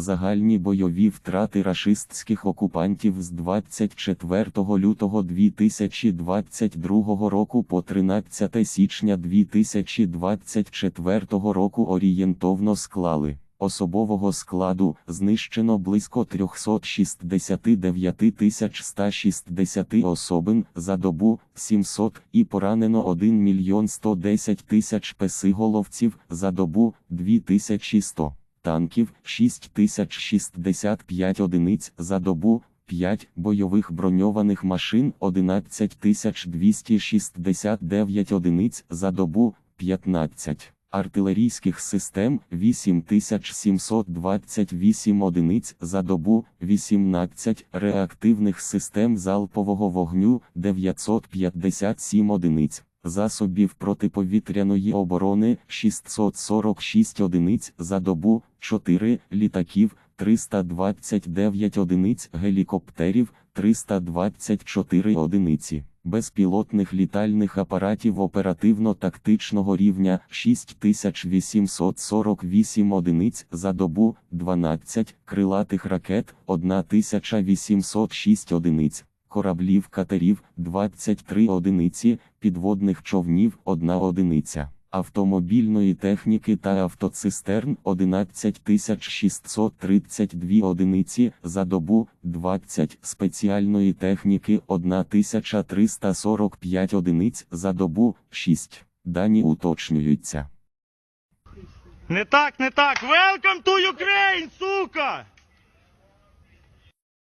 Загальні бойові втрати рашистських окупантів з 24 лютого 2022 року по 13 січня 2024 року орієнтовно склали. Особового складу знищено близько 369 160 особин за добу 700 і поранено 1 мільйон 110 тисяч песиголовців за добу 2100 танків 6065 одиниць за добу, 5 бойових броньованих машин 11269 одиниць за добу, 15 артилерійських систем 8728 одиниць за добу, 18 реактивних систем залпового вогню 957 одиниць. Засобів протиповітряної оборони 646 одиниць за добу, 4 літаків, 329 одиниць гелікоптерів, 324 одиниці, безпілотних літальних апаратів оперативно-тактичного рівня 6848 одиниць за добу, 12 крилатих ракет, 1806 одиниць кораблів катерів 23 одиниці, підводних човнів 1 одиниця, автомобільної техніки та автоцистерн 11632 одиниці за добу, 20 спеціальної техніки 1345 одиниць за добу, 6. Дані уточнюються. Не так, не так. Welcome to Ukraine, сука!